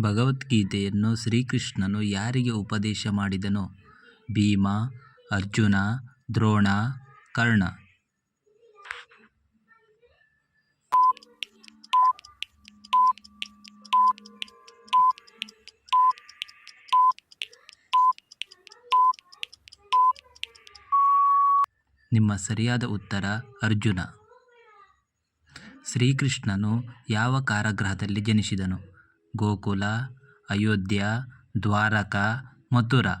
ಭಗವದ್ಗೀತೆಯನ್ನು ಶ್ರೀಕೃಷ್ಣನು ಯಾರಿಗೆ ಉಪದೇಶ ಮಾಡಿದನು? ಭೀಮ, ಅರ್ಜುನ, ದ್ರೋಣ, ಕರ್ಣ. ನಿಮ್ಮ ಸರಿಯಾದ ಉತ್ತರ ಅರ್ಜುನ. ಶ್ರೀಕೃಷ್ಣನು ಯಾವ ಕಾರಾಗೃಹದಲ್ಲಿ ಜನಿಸಿದನು? ಗೋಕುಲ, ಅಯೋಧ್ಯ, ದ್ವಾರಕ, ಮಥುರಾ.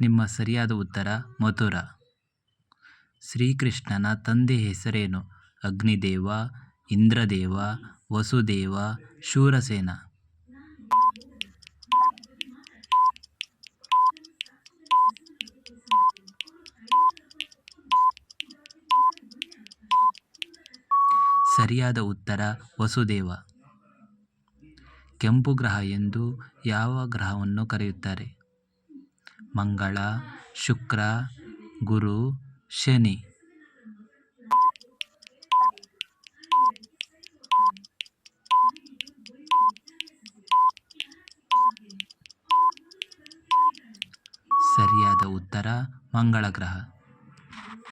ನಿಮ್ಮ ಸರಿಯಾದ ಉತ್ತರ, ಮಥುರಾ. ಶ್ರೀಕೃಷ್ಣನ ತಂದೆ ಹೆಸರೇನು? ಅಗ್ನಿದೇವ, ಇಂದ್ರದೇವ, ವಸುದೇವ, ಶೂರಸೇನ. ಸರಿಯಾದ ಉತ್ತರ ವಸುದೇವ. ಕೆಂಪು ಗ್ರಹ ಎಂದು ಯಾವ ಗ್ರಹವನ್ನು ಕರೆಯುತ್ತಾರೆ? ಮಂಗಳ, ಶುಕ್ರ, ಗುರು, ಶನಿ. ಸರಿಯಾದ ಉತ್ತರ ಮಂಗಳ ಗ್ರಹ.